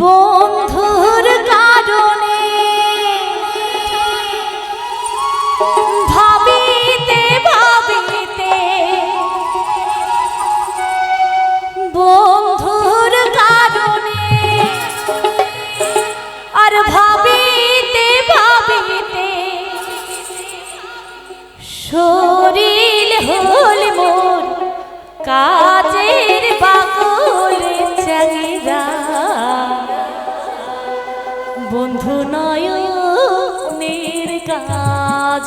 বন্ধুর কারণে ভাবিতে ভাবিতে বন্ধুর কারণে আর ভাবিতে ভাবিতে শরীর হল মোর কাজের কাজ